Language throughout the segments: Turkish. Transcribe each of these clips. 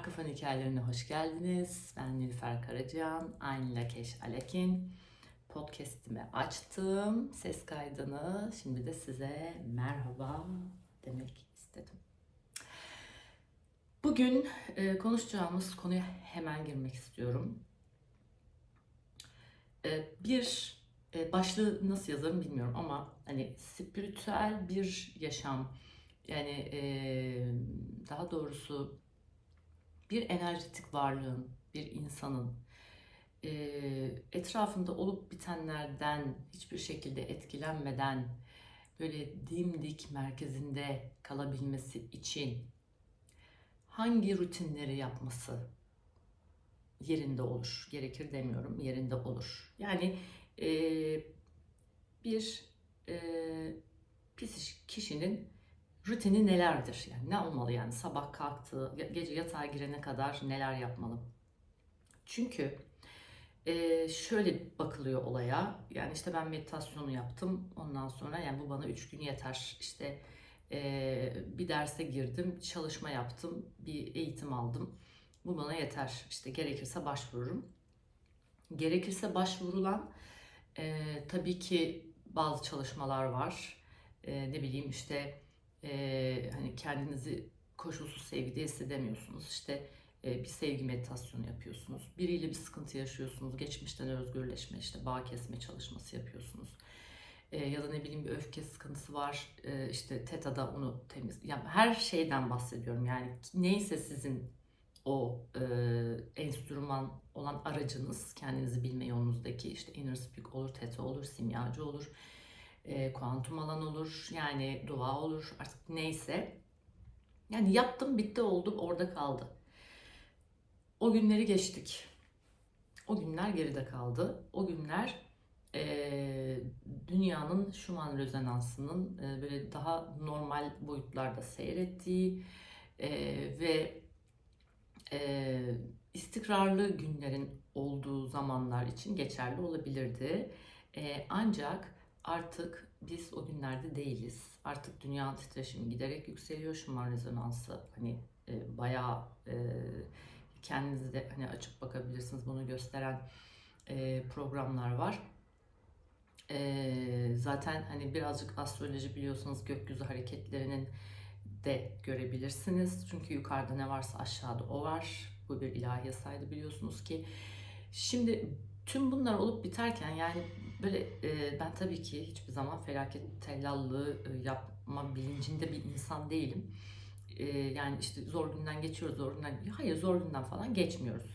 Arka Fon Hikayelerine hoş geldiniz. Ben Nilüfer Karacan, Aynı Lakeş Alekin. Podcast'imi açtım, ses kaydını. Şimdi de size merhaba demek istedim. Bugün e, konuşacağımız konuya hemen girmek istiyorum. E, bir e, başlığı nasıl yazarım bilmiyorum ama hani spiritüel bir yaşam yani e, daha doğrusu bir enerjetik varlığın, bir insanın e, etrafında olup bitenlerden hiçbir şekilde etkilenmeden böyle dimdik merkezinde kalabilmesi için hangi rutinleri yapması yerinde olur. Gerekir demiyorum, yerinde olur. Yani e, bir e, kişinin rutini nelerdir? Yani ne olmalı yani sabah kalktığı, gece yatağa girene kadar neler yapmalı? Çünkü e, şöyle bakılıyor olaya. Yani işte ben meditasyonu yaptım. Ondan sonra yani bu bana üç gün yeter. İşte e, bir derse girdim, çalışma yaptım, bir eğitim aldım. Bu bana yeter. İşte gerekirse başvururum. Gerekirse başvurulan e, tabii ki bazı çalışmalar var. E, ne bileyim işte e, hani kendinizi koşulsuz sevgide hissedemiyorsunuz. İşte e, bir sevgi meditasyonu yapıyorsunuz. Biriyle bir sıkıntı yaşıyorsunuz. Geçmişten özgürleşme, işte bağ kesme çalışması yapıyorsunuz. E, ya da ne bileyim bir öfke sıkıntısı var. E, işte TETA'da onu temiz. Yani her şeyden bahsediyorum. Yani neyse sizin o e, enstrüman olan aracınız, kendinizi bilme yolunuzdaki işte inner speak olur, teta olur, simyacı olur, e, kuantum alan olur, yani dua olur, artık neyse. Yani yaptım, bitti, oldu, orada kaldı. O günleri geçtik. O günler geride kaldı. O günler e, dünyanın Schumann rezonansının e, böyle daha normal boyutlarda seyrettiği e, ve e, istikrarlı günlerin olduğu zamanlar için geçerli olabilirdi. E, ancak artık biz o günlerde değiliz. Artık dünya titreşimi giderek yükseliyor. Schumann rezonansı hani e, bayağı e, kendinizi de hani açıp bakabilirsiniz bunu gösteren e, programlar var. E, zaten hani birazcık astroloji biliyorsanız gökyüzü hareketlerinin de görebilirsiniz. Çünkü yukarıda ne varsa aşağıda o var. Bu bir ilahi yasaydı biliyorsunuz ki. Şimdi tüm bunlar olup biterken yani böyle e, ben tabii ki hiçbir zaman felaket tellallığı e, yapma bilincinde bir insan değilim. E, yani işte zor günden geçiyoruz, zor günden... Hayır zor günden falan geçmiyoruz.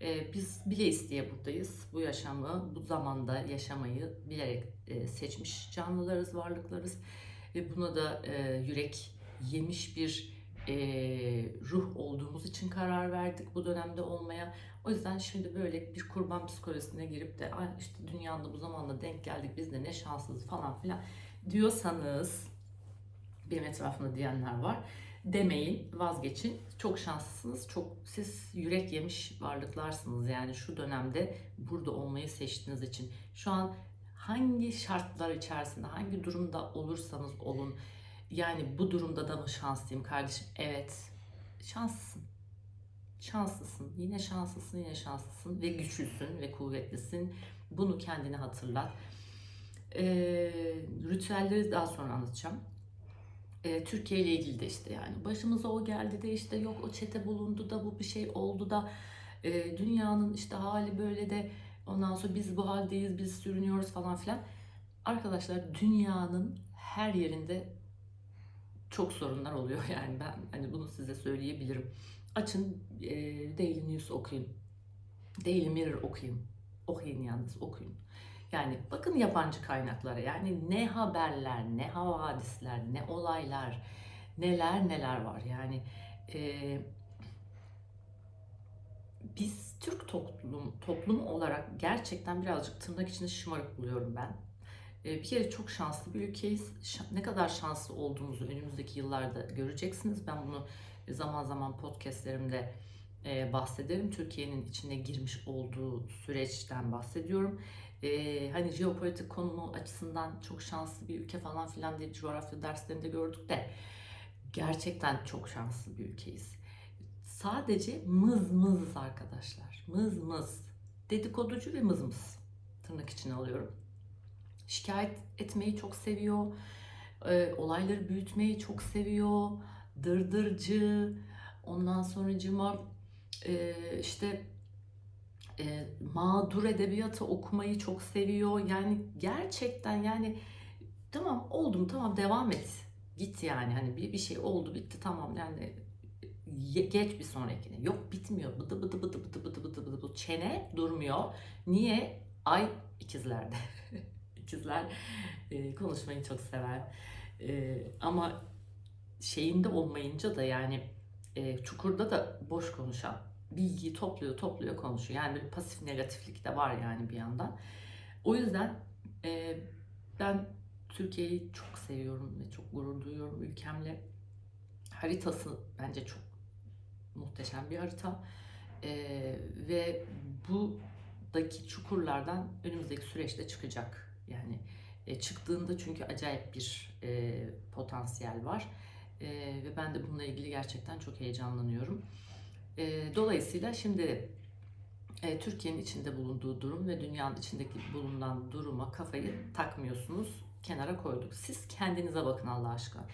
E, biz bile isteye buradayız. Bu yaşamı, bu zamanda yaşamayı bilerek e, seçmiş canlılarız, varlıklarız. Ve buna da e, yürek yemiş bir e, ruh olduğumuz için karar verdik bu dönemde olmaya. O yüzden şimdi böyle bir kurban psikolojisine girip de işte dünyanın bu zamanda denk geldik biz de ne şanssız falan filan diyorsanız benim etrafımda diyenler var. Demeyin, vazgeçin. Çok şanslısınız. Çok siz yürek yemiş varlıklarsınız. Yani şu dönemde burada olmayı seçtiğiniz için. Şu an hangi şartlar içerisinde, hangi durumda olursanız olun, yani bu durumda da mı şanslıyım kardeşim? Evet. Şanslısın. Şanslısın. Yine şanslısın, yine şanslısın ve güçlüsün ve kuvvetlisin. Bunu kendine hatırlat. Ee, ritüelleri daha sonra anlatacağım. Ee, Türkiye ile ilgili de işte yani başımıza o geldi de işte yok o çete bulundu da bu bir şey oldu da e, dünyanın işte hali böyle de ondan sonra biz bu haldeyiz biz sürünüyoruz falan filan. Arkadaşlar dünyanın her yerinde çok sorunlar oluyor yani ben hani bunu size söyleyebilirim. Açın e, Daily News okuyun. Daily Mirror okuyun. Okuyun yalnız okuyun. Yani bakın yabancı kaynaklara yani ne haberler, ne havadisler, ne olaylar, neler neler var. Yani e, biz Türk toplum toplumu olarak gerçekten birazcık tırnak içinde şımarık buluyorum ben. E, bir kere çok şanslı bir ülkeyiz. Ne kadar şanslı olduğumuzu önümüzdeki yıllarda göreceksiniz. Ben bunu zaman zaman podcastlerimde e, bahsederim. Türkiye'nin içine girmiş olduğu süreçten bahsediyorum. E, hani jeopolitik konumu açısından çok şanslı bir ülke falan filan diye coğrafya derslerinde gördük de gerçekten çok şanslı bir ülkeyiz. Sadece mız mız arkadaşlar. Mız mız. Dedikoducu ve mız mız. Tırnak içine alıyorum. Şikayet etmeyi çok seviyor. E, olayları büyütmeyi çok seviyor. Dırdırcı. Ondan sonracıma e, işte e, mağdur edebiyatı okumayı çok seviyor. Yani gerçekten yani tamam oldum tamam devam et. Git yani hani bir, bir şey oldu bitti tamam yani geç bir sonrakine. Yok bitmiyor. Bıdı bıdı bıdı bıdı bıdı bıdı bıdı bıdı. Çene durmuyor. Niye? Ay ikizlerde. İkizler e, konuşmayı çok sever. E, ama şeyinde olmayınca da yani e, çukurda da boş konuşan bilgiyi topluyor topluyor konuşuyor. Yani pasif negatiflik de var yani bir yandan. O yüzden e, ben Türkiye'yi çok seviyorum ve çok gurur duyuyorum ülkemle. Haritası bence çok muhteşem bir harita. E, ve buradaki çukurlardan önümüzdeki süreçte çıkacak. Yani e, çıktığında çünkü acayip bir e, potansiyel var. E, ve ben de bununla ilgili gerçekten çok heyecanlanıyorum. E, dolayısıyla şimdi e, Türkiye'nin içinde bulunduğu durum ve dünyanın içindeki bulunan duruma kafayı takmıyorsunuz. Kenara koyduk. Siz kendinize bakın Allah aşkına.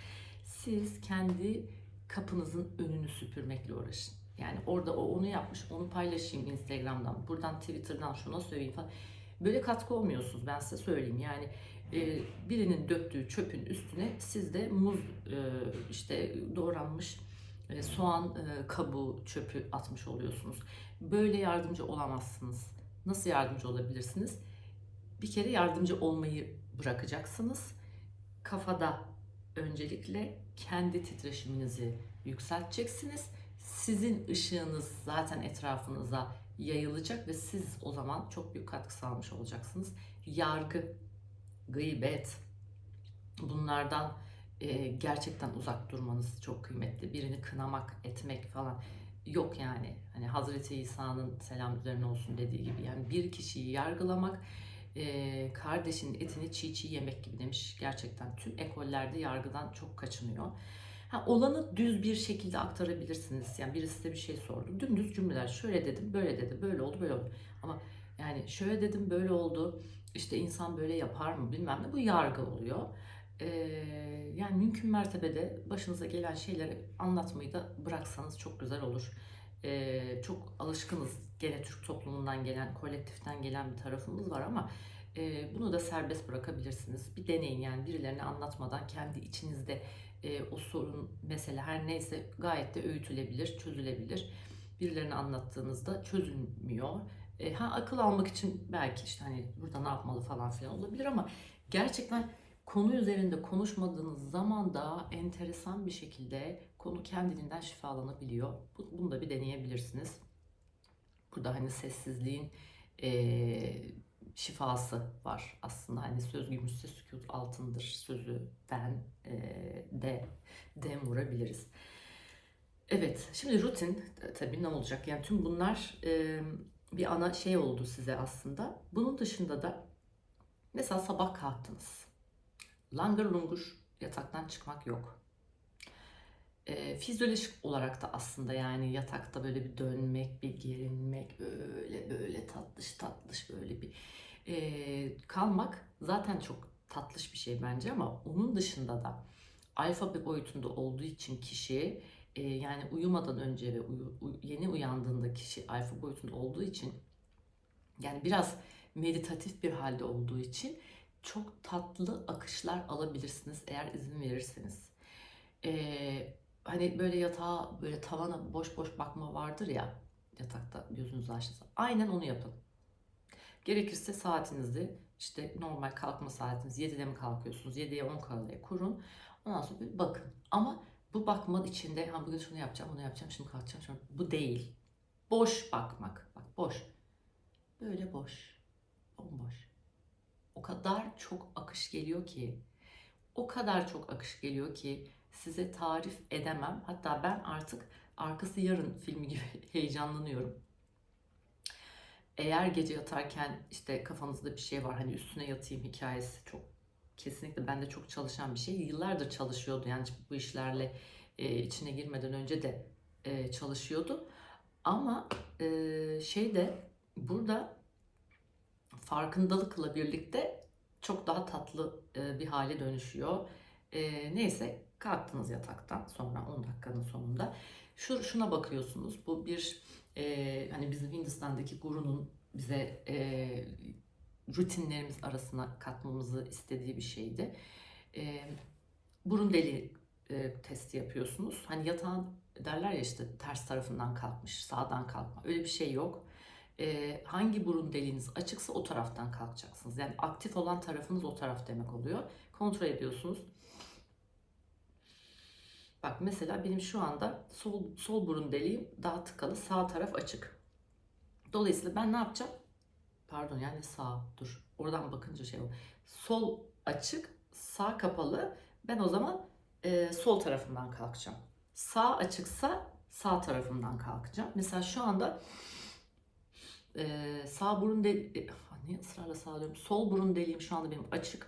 Siz kendi kapınızın önünü süpürmekle uğraşın. Yani orada o onu yapmış, onu paylaşayım Instagram'dan, buradan Twitter'dan şuna söyleyeyim falan. Böyle katkı olmuyorsunuz ben size söyleyeyim. Yani e, birinin döktüğü çöpün üstüne siz de muz e, işte doğranmış e, soğan e, kabuğu çöpü atmış oluyorsunuz. Böyle yardımcı olamazsınız. Nasıl yardımcı olabilirsiniz? Bir kere yardımcı olmayı bırakacaksınız. Kafada öncelikle kendi titreşiminizi yükselteceksiniz. Sizin ışığınız zaten etrafınıza yayılacak ve siz o zaman çok büyük katkı sağlamış olacaksınız. Yargı, gıybet bunlardan e, gerçekten uzak durmanız çok kıymetli. Birini kınamak, etmek falan yok yani. Hani Hazreti İsa'nın selam üzerine olsun dediği gibi yani bir kişiyi yargılamak e, kardeşinin etini çiğ çiğ yemek gibi demiş. Gerçekten tüm ekollerde yargıdan çok kaçınıyor. Ha, olanı düz bir şekilde aktarabilirsiniz. Yani birisi size bir şey sordu. Dümdüz cümleler. Şöyle dedim, böyle dedi, böyle oldu, böyle oldu. Ama yani şöyle dedim, böyle oldu. İşte insan böyle yapar mı bilmem ne. Bu yargı oluyor. Ee, yani mümkün mertebede başınıza gelen şeyleri anlatmayı da bıraksanız çok güzel olur. Ee, çok alışkınız gene Türk toplumundan gelen, kolektiften gelen bir tarafımız var ama e, bunu da serbest bırakabilirsiniz. Bir deneyin yani birilerine anlatmadan kendi içinizde e, o sorun, mesele her neyse gayet de öğütülebilir, çözülebilir. Birilerine anlattığınızda çözülmüyor. E, ha akıl almak için belki işte hani burada ne yapmalı falan filan olabilir ama gerçekten konu üzerinde konuşmadığınız zaman da enteresan bir şekilde konu kendiliğinden şifalanabiliyor. Bu- Bunu da bir deneyebilirsiniz. Burada hani sessizliğin eee, şifası var aslında. Hani söz gümüşse sükut altındır sözü ben eee, de dem vurabiliriz. Evet, şimdi rutin e, tabii ne olacak? Yani tüm bunlar eee, bir ana şey oldu size aslında. Bunun dışında da mesela sabah kalktınız. Langır lungur yataktan çıkmak yok. E, fizyolojik olarak da aslında yani yatakta böyle bir dönmek, bir gerilmek, böyle böyle tatlış tatlış böyle bir e, kalmak zaten çok tatlış bir şey bence ama onun dışında da alfa bir boyutunda olduğu için kişi e, yani uyumadan önce ve uyu- uy- yeni uyandığında kişi alfa boyutunda olduğu için yani biraz meditatif bir halde olduğu için çok tatlı akışlar alabilirsiniz eğer izin verirseniz. Ee, hani böyle yatağa böyle tavana boş boş bakma vardır ya yatakta gözünüzü açtığınızda. Aynen onu yapın. Gerekirse saatinizi işte normal kalkma saatiniz 7'de mi kalkıyorsunuz 7'ye 10 kala kurun. Ondan sonra bir bakın. Ama bu bakmanın içinde ha bugün şunu yapacağım bunu yapacağım şimdi kalkacağım şunu. Bu değil. Boş bakmak. Bak boş. Böyle boş. Bomboş. O kadar çok akış geliyor ki o kadar çok akış geliyor ki size tarif edemem. Hatta ben artık arkası yarın filmi gibi heyecanlanıyorum. Eğer gece yatarken işte kafanızda bir şey var hani üstüne yatayım hikayesi çok kesinlikle bende çok çalışan bir şey. Yıllardır çalışıyordu yani bu işlerle e, içine girmeden önce de e, çalışıyordu. Ama e, şeyde burada farkındalıkla birlikte çok daha tatlı e, bir hale dönüşüyor. E, neyse kalktınız yataktan sonra 10 dakikanın sonunda. Şu, şuna bakıyorsunuz. Bu bir e, hani bizim Hindistan'daki gurunun bize e, rutinlerimiz arasına katmamızı istediği bir şeydi. E, burun deliği e, testi yapıyorsunuz. Hani yatağın derler ya işte ters tarafından kalkmış, sağdan kalkma. Öyle bir şey yok. E, hangi burun deliğiniz açıksa o taraftan kalkacaksınız. Yani aktif olan tarafınız o taraf demek oluyor. Kontrol ediyorsunuz. Bak mesela benim şu anda sol, sol burun deliğim daha tıkalı, sağ taraf açık. Dolayısıyla ben ne yapacağım? Pardon yani sağ dur. Oradan bakınca şey oldu. Sol açık, sağ kapalı. Ben o zaman e, sol tarafından kalkacağım. Sağ açıksa sağ tarafından kalkacağım. Mesela şu anda e, sağ burun deliğim, niye ısrarla sağ diyorum? Sol burun deliğim şu anda benim açık.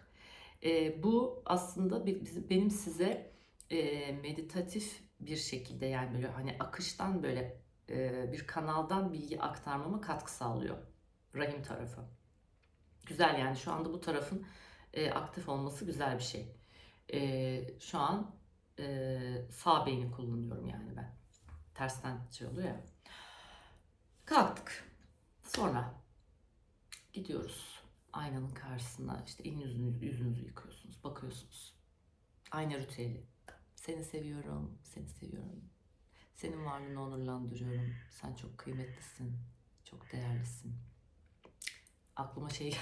E, bu aslında benim size e, meditatif bir şekilde yani böyle hani akıştan böyle e, bir kanaldan bilgi aktarmama katkı sağlıyor rahim tarafı. Güzel yani şu anda bu tarafın e, aktif olması güzel bir şey. E, şu an e, sağ beyni kullanıyorum yani ben. Tersten şey oluyor ya. Kalktık. Sonra gidiyoruz aynanın karşısına işte elin yüzünü, yüzünüzü yıkıyorsunuz, bakıyorsunuz. Ayna ritüeli. Seni seviyorum, seni seviyorum. Senin varlığını onurlandırıyorum. Sen çok kıymetlisin, çok değerlisin. Aklıma şey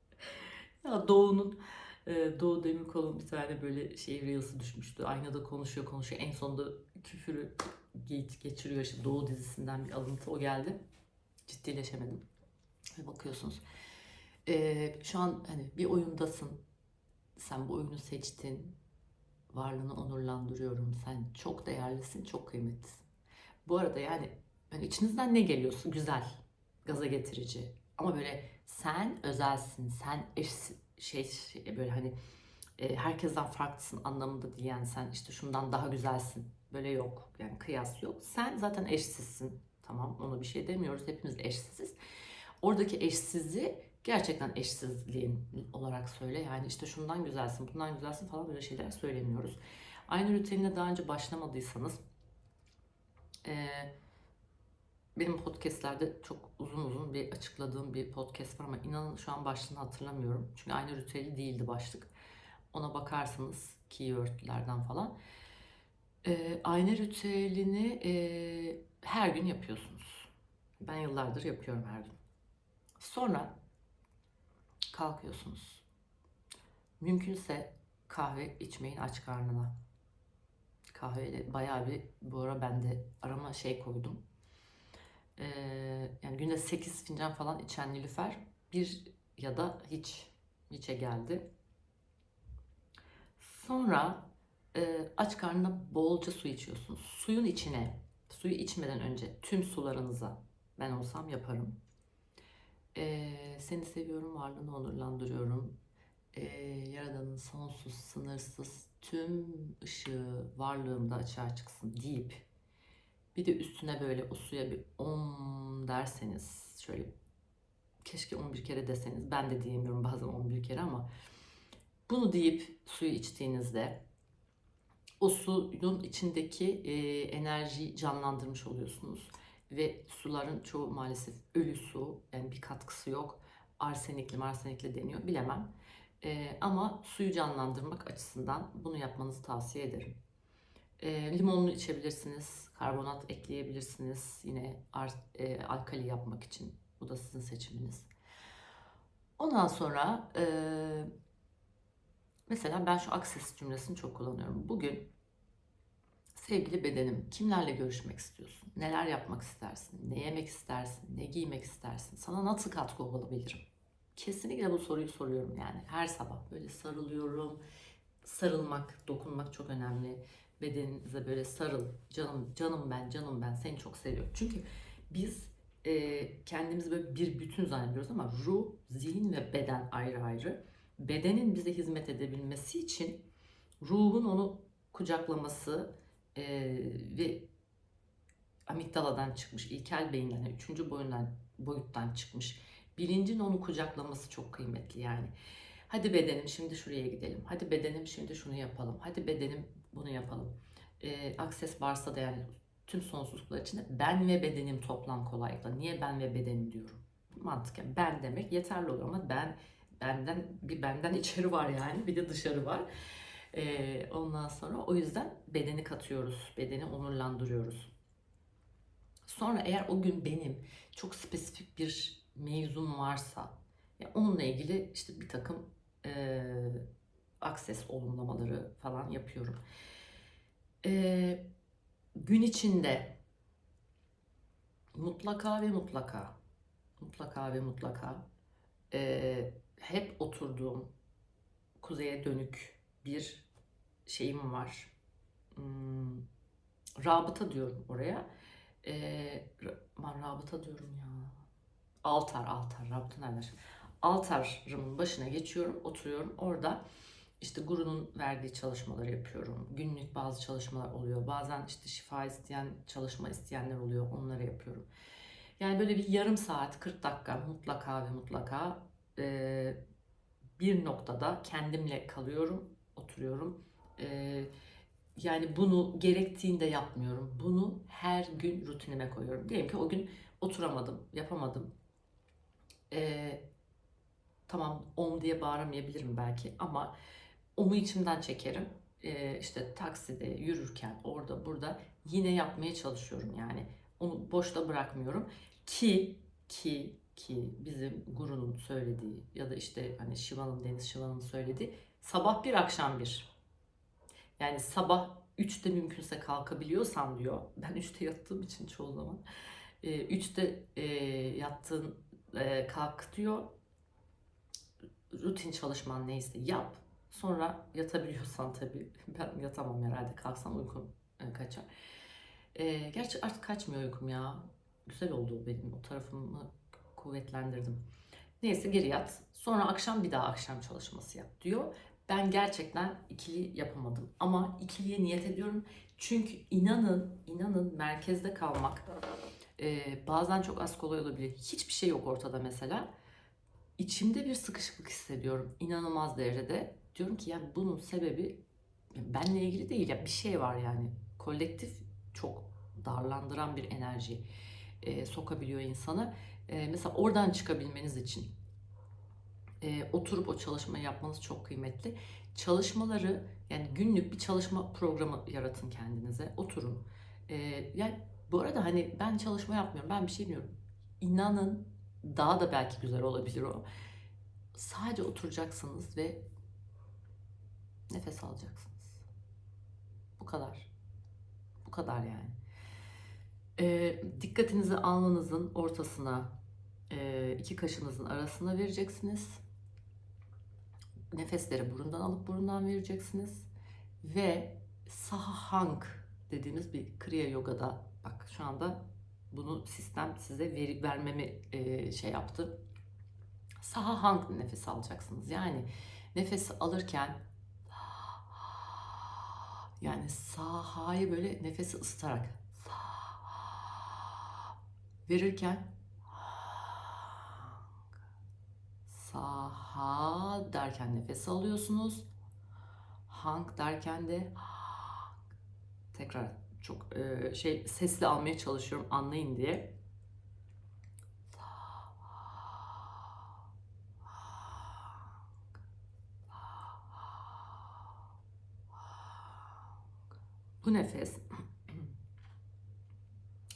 ya Doğu'nun e, Doğu Demirkol'un bir tane böyle şey reels'i düşmüştü. Aynada konuşuyor konuşuyor. En sonunda küfürü geç, geçiriyor. İşte Doğu dizisinden bir alıntı o geldi. Ciddileşemedim. Ve bakıyorsunuz. E, şu an hani bir oyundasın. Sen bu oyunu seçtin. Varlığını onurlandırıyorum. Sen çok değerlisin, çok kıymetlisin. Bu arada yani hani içinizden ne geliyorsa güzel, gaza getirici. Ama böyle sen özelsin, sen eş, şey, şey böyle hani e, herkesten farklısın anlamında değil yani sen işte şundan daha güzelsin. Böyle yok yani kıyas yok. Sen zaten eşsizsin. Tamam ona bir şey demiyoruz. Hepimiz eşsiziz. Oradaki eşsizliği gerçekten eşsizliğin olarak söyle. Yani işte şundan güzelsin, bundan güzelsin falan böyle şeyler söylemiyoruz. Aynı rutinine daha önce başlamadıysanız e, benim podcastlerde çok uzun uzun bir açıkladığım bir podcast var ama inanın şu an başlığını hatırlamıyorum. Çünkü aynı ritüeli değildi başlık. Ona bakarsanız keywordlerden falan. E, aynı ritüelini e, her gün yapıyorsunuz. Ben yıllardır yapıyorum her gün. Sonra kalkıyorsunuz. Mümkünse kahve içmeyin aç karnına. Kahveyle bayağı bir bu ara ben de arama şey koydum. Ee, yani günde 8 fincan falan içen Nilüfer bir ya da hiç hiçe geldi. Sonra e, aç karnına bolca su içiyorsunuz. Suyun içine, suyu içmeden önce tüm sularınıza ben olsam yaparım. Ee, seni seviyorum, varlığını onurlandırıyorum. Ee, Yaradan'ın sonsuz, sınırsız tüm ışığı varlığımda açığa çıksın deyip bir de üstüne böyle o suya bir om derseniz şöyle keşke 11 kere deseniz ben de diyemiyorum bazen 11 kere ama bunu deyip suyu içtiğinizde o suyun içindeki e, enerjiyi canlandırmış oluyorsunuz ve suların çoğu maalesef ölü su yani bir katkısı yok arsenikli marsenikli deniyor bilemem e, ama suyu canlandırmak açısından bunu yapmanızı tavsiye ederim. E, limonlu içebilirsiniz, karbonat ekleyebilirsiniz yine art, e, alkali yapmak için. Bu da sizin seçiminiz. Ondan sonra e, mesela ben şu akses cümlesini çok kullanıyorum. Bugün sevgili bedenim kimlerle görüşmek istiyorsun? Neler yapmak istersin? Ne yemek istersin? Ne giymek istersin? Sana nasıl katkı olabilirim? Kesinlikle bu soruyu soruyorum yani her sabah böyle sarılıyorum. Sarılmak, dokunmak çok önemli bedeninize böyle sarıl. Canım, canım ben, canım ben seni çok seviyorum. Çünkü biz e, kendimizi böyle bir bütün zannediyoruz ama ruh, zihin ve beden ayrı ayrı. Bedenin bize hizmet edebilmesi için ruhun onu kucaklaması e, ve amigdaladan çıkmış, ilkel beyinden, yani üçüncü boyundan, boyuttan çıkmış. Bilincin onu kucaklaması çok kıymetli yani. Hadi bedenim şimdi şuraya gidelim. Hadi bedenim şimdi şunu yapalım. Hadi bedenim bunu yapalım. Ee, akses varsa da yani tüm sonsuzluklar içinde ben ve bedenim toplam kolaylıkla. Niye ben ve bedenim diyorum? Mantıken ben demek yeterli olur ama ben benden bir benden içeri var yani bir de dışarı var. Ee, ondan sonra o yüzden bedeni katıyoruz. Bedeni onurlandırıyoruz. Sonra eğer o gün benim çok spesifik bir mevzum varsa ya onunla ilgili işte bir takım e, akses olumlamaları falan yapıyorum. E, gün içinde mutlaka ve mutlaka mutlaka ve mutlaka e, hep oturduğum kuzeye dönük bir şeyim var. Hmm, rabıta diyorum oraya. E, ra- aman rabıta diyorum ya. Altar, altar, rabıta nereden? Altarımın başına geçiyorum, oturuyorum. Orada işte gurunun verdiği çalışmaları yapıyorum. Günlük bazı çalışmalar oluyor. Bazen işte şifa isteyen, çalışma isteyenler oluyor. Onları yapıyorum. Yani böyle bir yarım saat, 40 dakika mutlaka ve mutlaka e, bir noktada kendimle kalıyorum, oturuyorum. E, yani bunu gerektiğinde yapmıyorum. Bunu her gün rutinime koyuyorum. Diyelim ki o gün oturamadım, yapamadım. E, tamam om diye bağıramayabilirim belki ama omu içimden çekerim. E, işte takside, yürürken, orada, burada yine yapmaya çalışıyorum yani. Onu boşta bırakmıyorum ki ki ki bizim gurunun söylediği ya da işte hani Şiva'nın Deniz Şiva'nın söylediği sabah bir akşam bir. Yani sabah 3'te mümkünse kalkabiliyorsan diyor. Ben 3'te yattığım için çoğu zaman. 3'te e, yattığın kalk diyor. Rutin çalışman neyse yap. Sonra yatabiliyorsan tabii. Ben yatamam herhalde. Kalksam uykum kaçar. Gerçi artık kaçmıyor uykum ya. Güzel oldu benim. O tarafımı kuvvetlendirdim. Neyse geri yat. Sonra akşam bir daha akşam çalışması yap diyor. Ben gerçekten ikili yapamadım. Ama ikiliye niyet ediyorum. Çünkü inanın, inanın merkezde kalmak e, bazen çok az kolay olabilir. Hiçbir şey yok ortada mesela. İçimde bir sıkışıklık hissediyorum. inanılmaz derecede. Diyorum ki yani bunun sebebi benle ilgili değil ya bir şey var yani. Kolektif çok darlandıran bir enerji e, sokabiliyor insanı. E, mesela oradan çıkabilmeniz için e, oturup o çalışmayı yapmanız çok kıymetli. Çalışmaları yani günlük bir çalışma programı yaratın kendinize. Oturun. E, yani bu arada hani ben çalışma yapmıyorum. Ben bir şey bilmiyorum. İnanın daha da belki güzel olabilir o. Sadece oturacaksınız ve nefes alacaksınız. Bu kadar. Bu kadar yani. E, dikkatinizi alnınızın ortasına, e, iki kaşınızın arasına vereceksiniz. Nefesleri burundan alıp burundan vereceksiniz. Ve Sahahang dediğimiz bir Kriya Yoga'da bak şu anda bunu sistem size veri, vermemi e, şey yaptı. Sahahang nefes alacaksınız. Yani nefesi alırken yani sahayı böyle nefesi ısıtarak verirken saha derken nefes alıyorsunuz. Hang derken de tekrar çok e, şey sesli almaya çalışıyorum anlayın diye. Bu nefes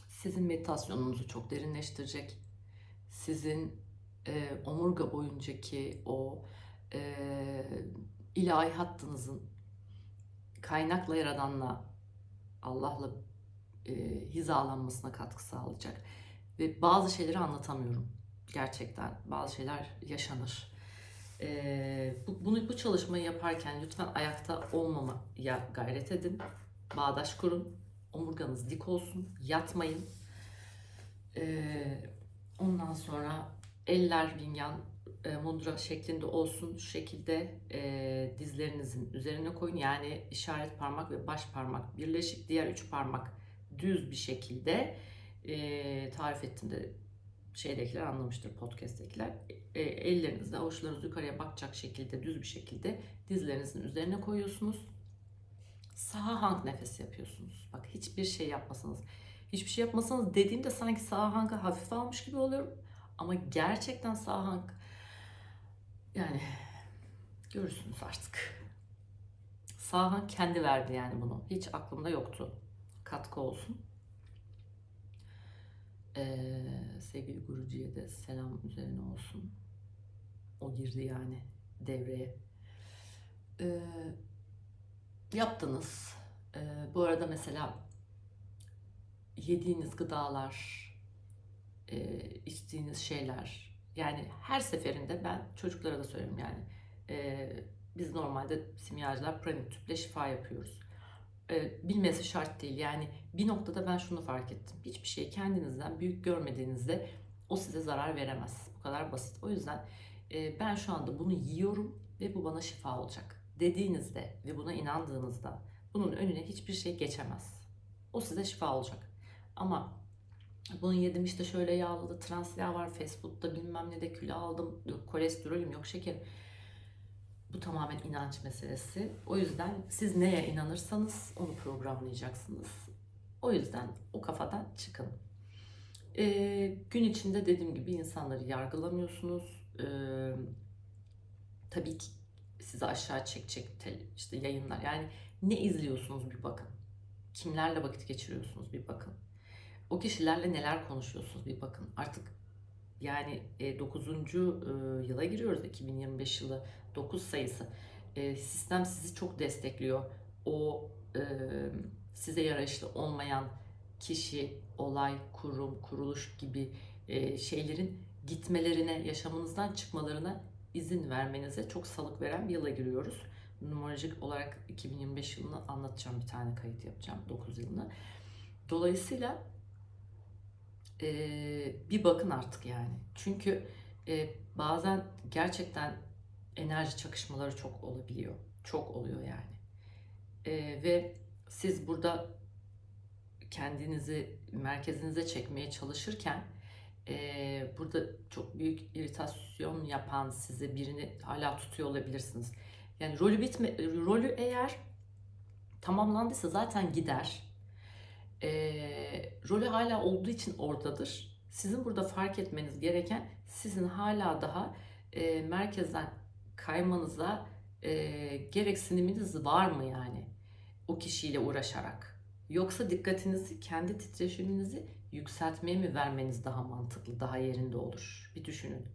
sizin meditasyonunuzu çok derinleştirecek. Sizin e, omurga boyuncaki o e, ilahi hattınızın kaynakla yaradanla Allah'la e, hizalanmasına katkı sağlayacak. Ve bazı şeyleri anlatamıyorum. Gerçekten bazı şeyler yaşanır. E, bu, bunu bu çalışmayı yaparken lütfen ayakta olmamaya gayret edin. Bağdaş kurun. Omurganız dik olsun. Yatmayın. E, ondan sonra eller vinyan e, mudra şeklinde olsun. Şu şekilde e, dizlerinizin üzerine koyun. Yani işaret parmak ve baş parmak birleşik. Diğer üç parmak düz bir şekilde e, tarif ettiğimde şeydekiler anlamıştır podcast'tekiler. E, ellerinizle avuçlarınız yukarıya bakacak şekilde düz bir şekilde dizlerinizin üzerine koyuyorsunuz. Sağ hank nefesi yapıyorsunuz. Bak hiçbir şey yapmasanız. Hiçbir şey yapmasanız dediğimde sanki sağ hankı hafif almış gibi oluyorum. Ama gerçekten sağ yani görürsünüz artık. Sağ hank kendi verdi yani bunu. Hiç aklımda yoktu. Katkı olsun. Ee, sevgili Gurucu'ya da selam üzerine olsun. O girdi yani devreye. Ee, yaptınız. Ee, bu arada mesela yediğiniz gıdalar, e, içtiğiniz şeyler yani her seferinde ben çocuklara da söylüyorum yani e, biz normalde simyacılar pranik tüple şifa yapıyoruz. E, bilmesi şart değil yani bir noktada ben şunu fark ettim. Hiçbir şeyi kendinizden büyük görmediğinizde o size zarar veremez. Bu kadar basit. O yüzden e, ben şu anda bunu yiyorum ve bu bana şifa olacak dediğinizde ve buna inandığınızda bunun önüne hiçbir şey geçemez. O size şifa olacak. Ama bunu yedim işte şöyle yağlı trans yağ var fast food'da bilmem ne de kilo aldım yok kolesterolüm yok şeker. Bu tamamen inanç meselesi. O yüzden siz neye inanırsanız onu programlayacaksınız. O yüzden o kafadan çıkın. Ee, gün içinde dediğim gibi insanları yargılamıyorsunuz. Ee, tabii ki sizi aşağı çekecek işte yayınlar. Yani ne izliyorsunuz bir bakın. Kimlerle vakit geçiriyorsunuz bir bakın. O kişilerle neler konuşuyorsunuz bir bakın. Artık yani 9. yıla giriyoruz 2025 yılı 9 sayısı. E, sistem sizi çok destekliyor. O e, size yaraşlı olmayan kişi, olay, kurum, kuruluş gibi e, şeylerin gitmelerine, yaşamınızdan çıkmalarına izin vermenize çok salık veren bir yıla giriyoruz. Numarolojik olarak 2025 yılını anlatacağım bir tane kayıt yapacağım 9 yılını. Dolayısıyla e, bir bakın artık yani. Çünkü e, bazen gerçekten enerji çakışmaları çok olabiliyor. Çok oluyor yani. E, ve siz burada kendinizi merkezinize çekmeye çalışırken burada çok büyük iritasyon yapan size birini hala tutuyor olabilirsiniz. Yani rolü bitme, rolü eğer tamamlandıysa zaten gider. E, rolü hala olduğu için oradadır. Sizin burada fark etmeniz gereken sizin hala daha e, merkezden kaymanıza e, gereksiniminiz var mı yani o kişiyle uğraşarak? Yoksa dikkatinizi kendi titreşiminizi yükseltmeye mi vermeniz daha mantıklı, daha yerinde olur? Bir düşünün.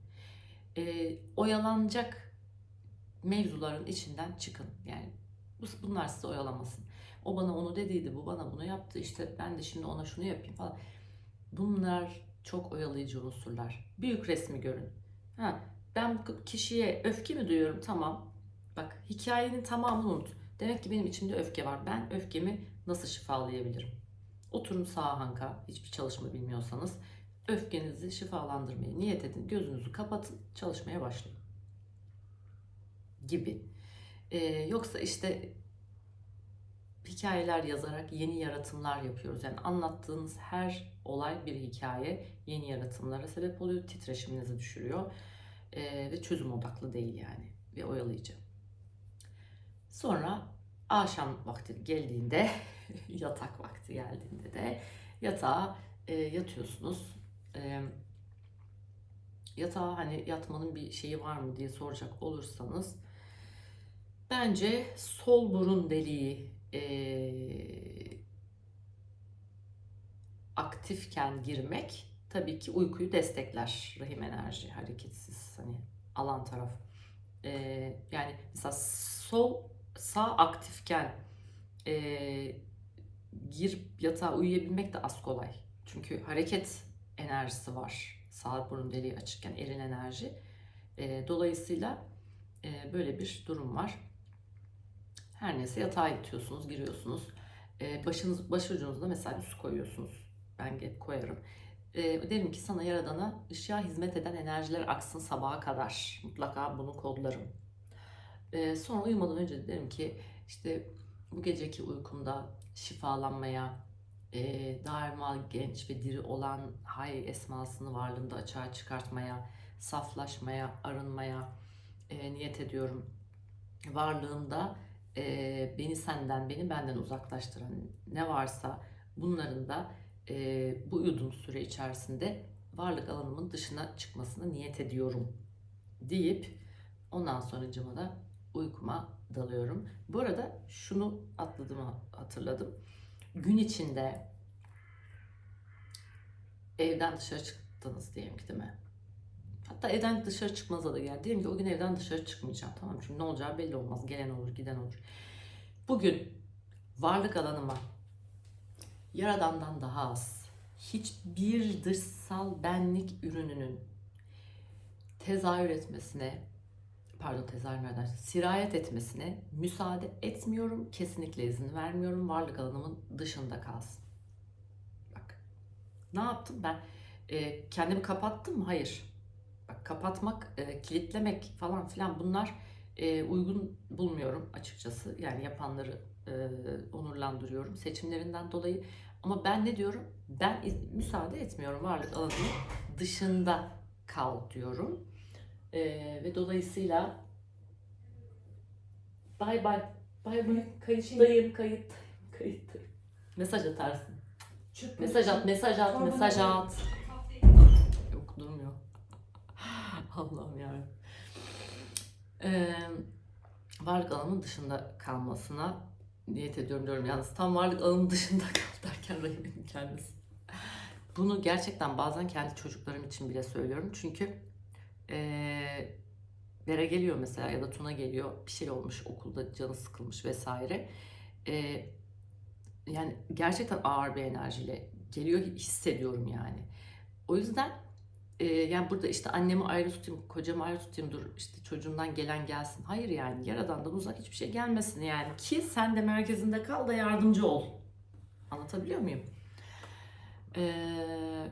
E, oyalanacak mevzuların içinden çıkın. Yani bunlar sizi oyalamasın. O bana onu dediydi, bu bana bunu yaptı. İşte ben de şimdi ona şunu yapayım falan. Bunlar çok oyalayıcı unsurlar. Büyük resmi görün. Ha, ben kişiye öfke mi duyuyorum? Tamam. Bak hikayenin tamamını unut. Demek ki benim içimde öfke var. Ben öfkemi nasıl şifalayabilirim? Oturun sağ hanka hiçbir çalışma bilmiyorsanız öfkenizi şifalandırmaya niyet edin. Gözünüzü kapatın çalışmaya başlayın. Gibi. Ee, yoksa işte hikayeler yazarak yeni yaratımlar yapıyoruz. Yani anlattığınız her olay bir hikaye yeni yaratımlara sebep oluyor. Titreşiminizi düşürüyor. Ee, ve çözüm odaklı değil yani. Ve oyalayıcı. Sonra akşam vakti geldiğinde, yatak vakti geldiğinde de yatağa e, yatıyorsunuz. E, yatağa hani yatmanın bir şeyi var mı diye soracak olursanız bence sol burun deliği e, aktifken girmek tabii ki uykuyu destekler. Rahim enerji hareketsiz hani alan taraf. E, yani mesela sol sağ aktifken e, girip yatağa uyuyabilmek de az kolay. Çünkü hareket enerjisi var. Sağ burun deliği açıkken eril enerji. E, dolayısıyla e, böyle bir durum var. Her neyse yatağa yatıyorsunuz, giriyorsunuz. E, başınız, başucunuzda mesela bir su koyuyorsunuz. Ben hep koyarım. E, derim ki sana yaradana ışığa hizmet eden enerjiler aksın sabaha kadar. Mutlaka bunu kodlarım. E, sonra uyumadan önce de derim ki işte bu geceki uykumda şifalanmaya, e, daima genç ve diri olan hay esmasını varlığında açığa çıkartmaya, saflaşmaya, arınmaya e, niyet ediyorum. Varlığımda e, beni senden, beni benden uzaklaştıran ne varsa bunların da e, bu yudum süre içerisinde varlık alanımın dışına çıkmasına niyet ediyorum deyip ondan sonracıma da uykuma dalıyorum. Bu arada şunu atladığımı hatırladım. Gün içinde evden dışarı çıktınız diyelim ki değil mi? Hatta evden dışarı çıkmaza da gel. Diyelim ki o gün evden dışarı çıkmayacağım. Tamam çünkü ne olacağı belli olmaz. Gelen olur, giden olur. Bugün varlık alanıma yaradandan daha az hiçbir dışsal benlik ürününün tezahür etmesine pardon tezahür nereden sirayet etmesine müsaade etmiyorum. Kesinlikle izin vermiyorum. Varlık alanımın dışında kalsın. Bak. Ne yaptım ben? E, kendimi kapattım mı? Hayır. Bak kapatmak, e, kilitlemek falan filan bunlar e, uygun bulmuyorum açıkçası. Yani yapanları e, onurlandırıyorum seçimlerinden dolayı. Ama ben ne diyorum? Ben müsaade etmiyorum varlık alanının dışında kal diyorum. E, ve dolayısıyla bay bay bay bay kayıttayım kayıt kayıttayım. Mesaj atarsın. Çık Mesaj at, mesaj at, mesaj at. Allah'ım yarabbim. Ee, varlık alanının dışında kalmasına niyet ediyorum diyorum. Yalnız tam varlık alanının dışında kal derken Rahim'in kendisi. Bunu gerçekten bazen kendi çocuklarım için bile söylüyorum. Çünkü ee, Bere geliyor mesela ya da Tuna geliyor. Bir şey olmuş okulda canı sıkılmış vesaire. Ee, yani gerçekten ağır bir enerjiyle geliyor hissediyorum yani. O yüzden e, yani burada işte annemi ayrı tutayım, kocamı ayrı tutayım, dur işte çocuğumdan gelen gelsin. Hayır yani yaradandan uzak hiçbir şey gelmesin yani. Ki sen de merkezinde kal da yardımcı ol. Anlatabiliyor muyum? Ee,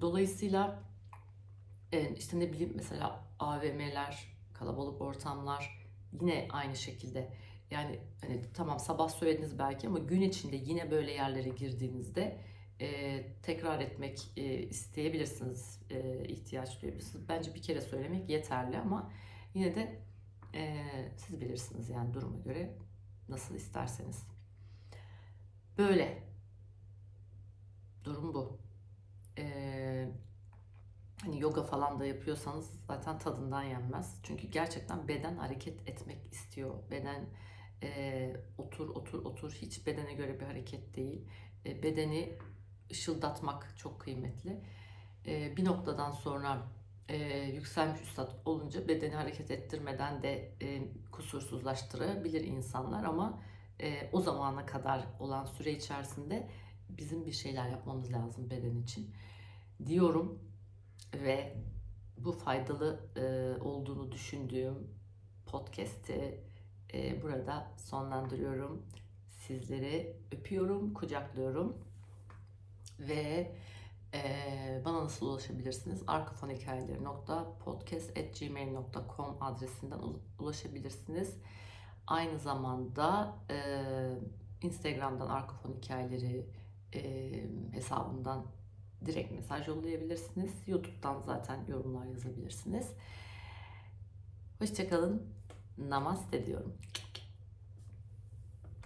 dolayısıyla e, işte ne bileyim mesela AVM'ler, kalabalık ortamlar yine aynı şekilde. Yani hani tamam sabah söylediniz belki ama gün içinde yine böyle yerlere girdiğinizde e, tekrar etmek e, isteyebilirsiniz, e, ihtiyaç duyabilirsiniz. Bence bir kere söylemek yeterli ama yine de e, siz bilirsiniz yani duruma göre nasıl isterseniz. Böyle. Durum bu. E, hani yoga falan da yapıyorsanız zaten tadından yenmez. Çünkü gerçekten beden hareket etmek istiyor. Beden e, otur otur otur hiç bedene göre bir hareket değil. E, bedeni ışıldatmak çok kıymetli. E, bir noktadan sonra e, yükselmiş üstad olunca bedeni hareket ettirmeden de e, kusursuzlaştırabilir insanlar ama e, o zamana kadar olan süre içerisinde bizim bir şeyler yapmamız lazım beden için diyorum ve bu faydalı e, olduğunu düşündüğüm podcast'i e, burada sonlandırıyorum. Sizleri öpüyorum, kucaklıyorum ve e, bana nasıl ulaşabilirsiniz? arkafonhikayeleri.podcast.gmail.com adresinden ulaşabilirsiniz. Aynı zamanda e, Instagram'dan Arkafon Hikayeleri e, hesabından direkt mesaj yollayabilirsiniz. YouTube'dan zaten yorumlar yazabilirsiniz. Hoşçakalın. Namaste diyorum.